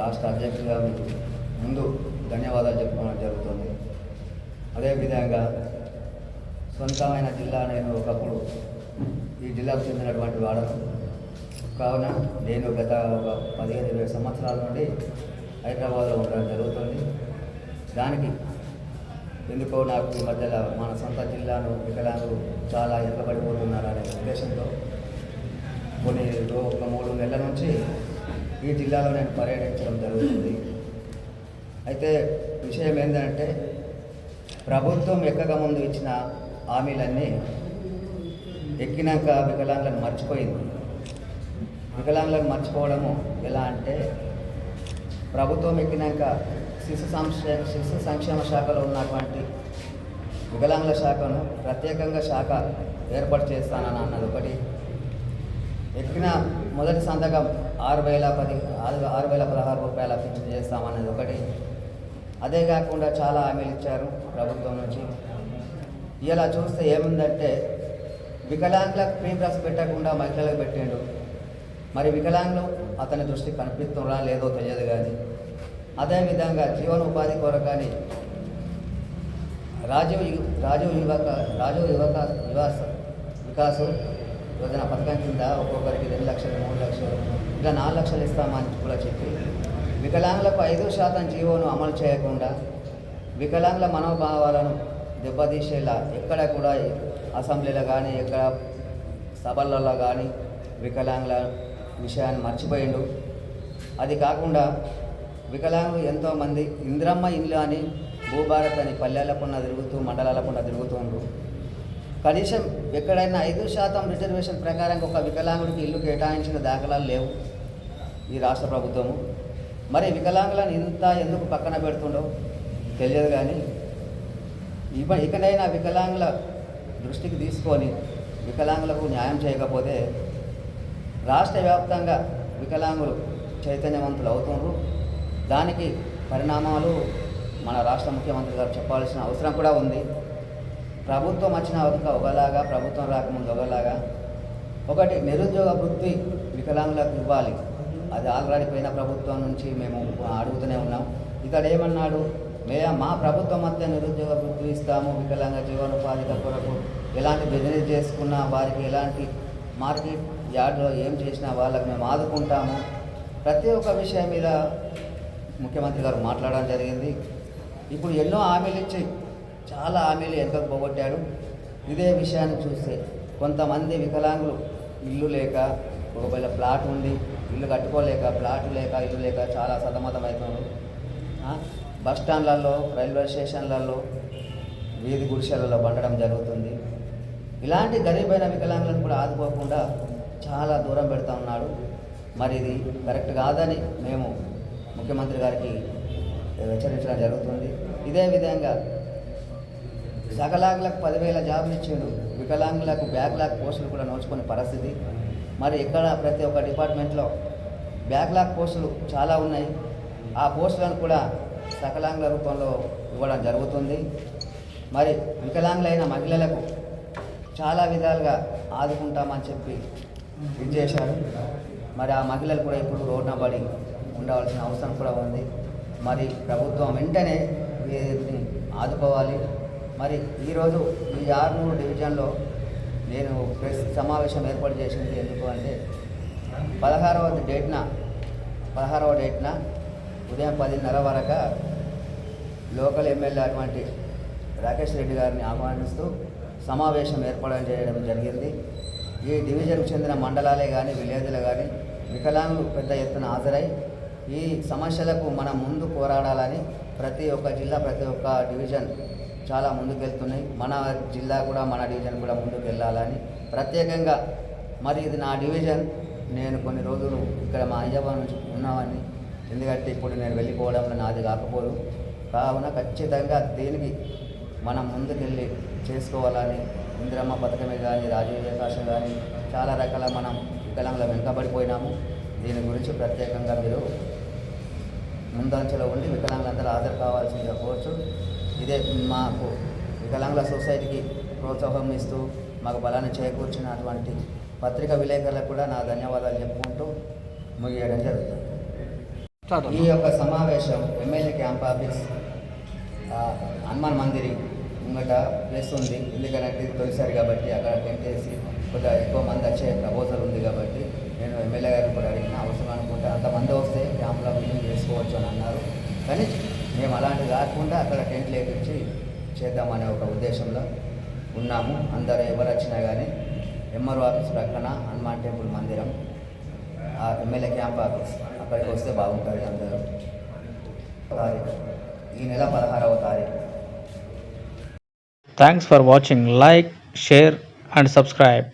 రాష్ట్ర అధ్యక్షుడిగా మీకు ముందు ధన్యవాదాలు చెప్పుకోవడం జరుగుతుంది. అదేవిధంగా సొంతమైన జిల్లా నేను ఒకప్పుడు ఈ జిల్లాకు చెందినటువంటి వాడను. కావున నేను గత ఒక పదిహేను ఇరవై సంవత్సరాల నుండి హైదరాబాద్లో ఉండడం జరుగుతుంది. దానికి ఎందుకో నాకు ఈ మధ్యలో మన సొంత జిల్లాను వికలాంగులు చాలా వెనుకబడిపోతున్నారనే ఉద్దేశంతో కొన్ని ఒక మూడు నెలల నుంచి ఈ జిల్లాలో నేను పర్యటించడం జరుగుతుంది. అయితే విషయం ఏంటంటే ప్రభుత్వం ఎక్కక ముందు ఇచ్చిన హామీలన్నీ ఎక్కినాక వికలాంగులను మర్చిపోయింది. వికలాంగులను మర్చిపోవడము ఎలా అంటే ప్రభుత్వం ఎక్కినాక శిశు సంక్షే శిశు సంక్షేమ శాఖలో ఉన్నటువంటి వికలాంగుల శాఖను ప్రత్యేకంగా శాఖ ఏర్పాటు చేస్తానని అన్నది ఒకటి. ఎక్కిన మొదటి సంతకం ఆరు వేల పది ఆరు ఆరు వేల పదహారు రూపాయల పింఛన్ చేస్తామనేది ఒకటి. అదే కాకుండా చాలా హామీలు ఇచ్చారు ప్రభుత్వం నుంచి. ఇలా చూస్తే ఏముందంటే వికలాంగులకు ఫ్రీ బస్ పెట్టకుండా మహిళలకు పెట్టిండు. మరి వికలాంగులు అతని దృష్టి కనిపిస్తున్నా లేదో తెలియదు కానీ అదేవిధంగా జీవనోపాధి కొరకని రాజీవ్ రాజీవ్ యువక రాజీవ్ యువక వికాస్ వికాసు యోజన పథకం కింద ఒక్కొక్కరికి రెండు లక్షలు మూడు లక్షలు ఇలా నాలుగు లక్షలు ఇస్తామని కూడా చెప్పి వికలాంగులకు ఐదు శాతం జీవోను అమలు చేయకుండా వికలాంగుల మనోభావాలను దెబ్బతీసేలా ఎక్కడ కూడా అసెంబ్లీలో కానీ ఎక్కడ సభలలో కానీ వికలాంగుల విషయాన్ని మర్చిపోయిండు. అది కాకుండా వికలాంగులు ఎంతోమంది ఇంద్రమ్మ ఇల్లు అని భూభారత్ అని పల్లెలకుండా తిరుగుతూ మండలాలకుండా తిరుగుతుండ్రు కనీసం ఎక్కడైనా ఐదు శాతం రిజర్వేషన్ ప్రకారం ఒక వికలాంగుడికి ఇల్లు కేటాయించిన దాఖలాలు లేవు ఈ రాష్ట్ర ప్రభుత్వము. మరి వికలాంగులను ఇంత ఎందుకు పక్కన పెడుతుండో తెలియదు కానీ ఇవ ఇకనైనా వికలాంగుల దృష్టికి తీసుకొని వికలాంగులకు న్యాయం చేయకపోతే రాష్ట్ర వ్యాప్తంగా వికలాంగులు చైతన్యవంతులు అవుతున్నారు దానికి పరిణామాలు మన రాష్ట్ర ముఖ్యమంత్రి గారు చెప్పాల్సిన అవసరం కూడా ఉంది. ప్రభుత్వం వచ్చిన ఒక ఒకలాగా ప్రభుత్వం రాకముందు ఒకలాగా. ఒకటి నిరుద్యోగ వృత్తి వికలాంగులకు ఇవ్వాలి. అది ఆల్రెడీ పోయిన ప్రభుత్వం నుంచి మేము అడుగుతూనే ఉన్నాం. ఇక్కడ ఏమన్నాడు? మే మా ప్రభుత్వం మధ్య నిరుద్యోగ వృత్తి ఇస్తాము వికలాంగ జీవనోపాధి కొరకు. ఎలాంటి బిజినెస్ చేసుకున్నా వారికి ఎలాంటి మార్కెట్ యార్డ్లో ఏం చేసినా వాళ్ళకి మేము ఆదుకుంటాము. ప్రతి ఒక్క విషయం మీద ముఖ్యమంత్రి గారు మాట్లాడడం జరిగింది. ఇప్పుడు ఎన్నో హామీలు ఇచ్చి చాలా హామీలు వెనుకకు పోగొట్టాడు ఇదే విషయాన్ని చూస్తే కొంతమంది వికలాంగులు ఇల్లు లేక ఒకవేళ ప్లాట్ ఉంది ఇల్లు కట్టుకోలేక ప్లాట్ లేక ఇల్లు లేక చాలా సతమతమవుతున్నారు. ఆ, బస్ స్టాండ్లలో రైల్వే స్టేషన్లలో వీధి గుడిసెలలో పండడం జరుగుతుంది. ఇలాంటి గరీబైన వికలాంగులను కూడా ఆదుకోకుండా చాలా దూరం పెడతా ఉన్నాడు. మరి ఇది కరెక్ట్ కాదని మేము ముఖ్యమంత్రి గారికి హెచ్చరించడం జరుగుతుంది. ఇదే విధంగా సకలాంగులకు పదివేల జాబులు ఇచ్చాడు. వికలాంగులకు బ్యాక్లాగ్ పోస్టులు కూడా నోచుకునే పరిస్థితి. మరి ఇక్కడ ప్రతి ఒక్క డిపార్ట్మెంట్లో బ్యాక్లాగ్ పోస్టులు చాలా ఉన్నాయి. ఆ పోస్టులను కూడా సకలాంగుల రూపంలో ఇవ్వడం జరుగుతుంది. మరి వికలాంగులైన మహిళలకు చాలా విధాలుగా ఆదుకుంటామని చెప్పి ఇది చేశారు. మరి ఆ మహిళలు కూడా ఇప్పుడు రోడ్న పడి ఉండవలసిన అవసరం కూడా ఉంది. మరి ప్రభుత్వం వెంటనే వీరిని ఆదుకోవాలి. మరి ఈరోజు ఈ ఆర్మూరు డివిజన్లో నేను ప్రెస్ సమావేశం ఏర్పాటు చేసింది ఎందుకు అంటే పదహారవ డేట్న పదహారవ డేట్న ఉదయం పదిన్నర వరకు లోకల్ ఎమ్మెల్యే అటువంటి రాకేష్ రెడ్డి గారిని ఆహ్వానిస్తూ సమావేశం ఏర్పాటు చేయడం జరిగింది. ఈ డివిజన్కు చెందిన మండలాలే కానీ విలేజ్లు కానీ వికలాంగులు పెద్ద ఎత్తున హాజరై ఈ సమస్యలకు మనం ముందు పోరాడాలని ప్రతి ఒక్క జిల్లా ప్రతి ఒక్క డివిజన్ చాలా ముందుకెళ్తున్నాయి. మన జిల్లా కూడా మన డివిజన్ కూడా ముందుకు వెళ్ళాలని ప్రత్యేకంగా మరి ఇది నా డివిజన్. నేను కొన్ని రోజులు ఇక్కడ మా అయ్యవ నుంచి ఉన్నామని ఎందుకంటే ఇప్పుడు నేను వెళ్ళిపోవడంలో నాది కాకపోదు. కావున ఖచ్చితంగా దీనికి మనం ముందుకెళ్ళి చేసుకోవాలని ఇందిరమ్మ పథకమే కానీ రాజీవ్ వికాసం కానీ చాలా రకాల మనం వికలంగా వెనుకబడిపోయినాము. దీని గురించి ప్రత్యేకంగా మీరు ముందంచెలో ఉండి వికలాంగులందరూ హాజరు కావాల్సిందిగా కోరుచు ఇదే మాకు వికలాంగుల సొసైటీకి ప్రోత్సాహం ఇస్తూ మాకు బలాన్ని చేకూర్చినటువంటి పత్రికా విలేకరులకు కూడా నా ధన్యవాదాలు చెప్పుకుంటూ ముగియడం జరుగుతుంది. ఈ యొక్క సమావేశం ఎమ్మెల్యే క్యాంప్ ఆఫీస్ హనుమాన్ మందిరి ముంగట ప్లేస్ ఉంది. ఎందుకంటే ఇది తొలిసారి కాబట్టి అక్కడ టెంట్ వేసి కొద్దిగా ఎక్కువ మంది వచ్చే ప్రపోజల్ ఉంది కాబట్టి నేను ఎమ్మెల్యే గారిని కూడా అడిగిన అవసరం అనుకుంటే. అంతమంది వస్తే క్యాంప్లో మీటింగ్ చేసుకోవచ్చు అని అన్నారు. కానీ మేము అలాంటి కాకుండా అక్కడ టెంట్ వేపించి చేద్దామనే ఒక ఉద్దేశంలో ఉన్నాము. అందరు ఎవరు వచ్చినా కానీ ఎంఆర్ఓ ఆఫీస్ ప్రక్కన హనుమాన్ టెంపుల్ మందిరం ఆ ఎమ్మెల్యే క్యాంప్ ఆఫీస్ అక్కడికి వస్తే బాగుంటుంది అందరూ. తారీఖు ఈ నెల పదహారవ తారీఖు. Thanks for watching like share and subscribe